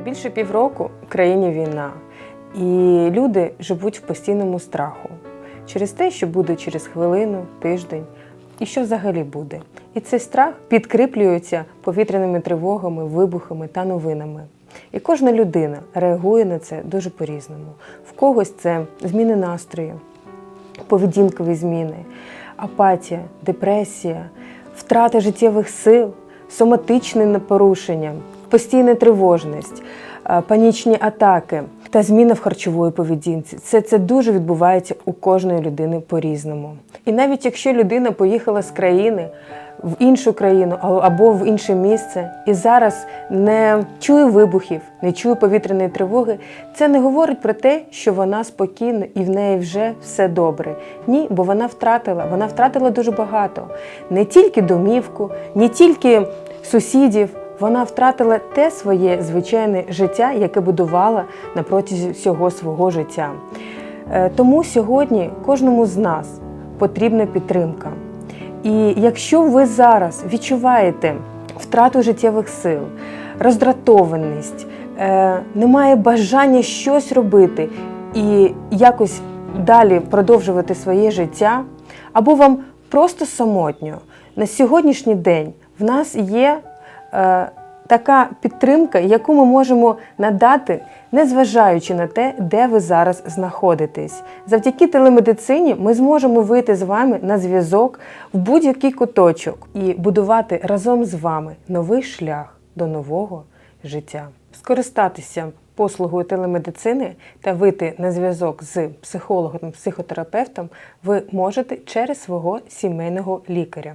Більше півроку в країні війна, і люди живуть в постійному страху через те, що буде через хвилину, тиждень, і що взагалі буде. І цей страх підкріплюється повітряними тривогами, вибухами та новинами. І кожна людина реагує на це дуже по-різному. В когось це зміни настрою, поведінкові зміни, апатія, депресія, втрата життєвих сил, соматичне порушення, постійна тривожність, е, панічні атаки та зміна в харчової поведінці. Це, це дуже відбувається у кожної людини по-різному. І навіть якщо людина поїхала з країни в іншу країну або в інше місце і зараз не чує вибухів, не чує повітряної тривоги, це не говорить про те, що вона спокійна і в неї вже все добре. Ні, бо вона втратила, вона втратила дуже багато. Не тільки домівку, не тільки сусідів. Вона втратила те своє звичайне життя, яке будувала на протязі всього свого життя. Е, Тому сьогодні кожному з нас потрібна підтримка. І якщо ви зараз відчуваєте втрату життєвих сил, роздратованість, е, немає бажання щось робити і якось далі продовжувати своє життя, або вам просто самотньо, на сьогоднішній день в нас є така підтримка, яку ми можемо надати, незважаючи на те, де ви зараз знаходитесь. Завдяки телемедицині ми зможемо вийти з вами на зв'язок в будь-який куточок і будувати разом з вами новий шлях до нового життя. Скористатися послугою телемедицини та вийти на зв'язок з психологом, психотерапевтом ви можете через свого сімейного лікаря.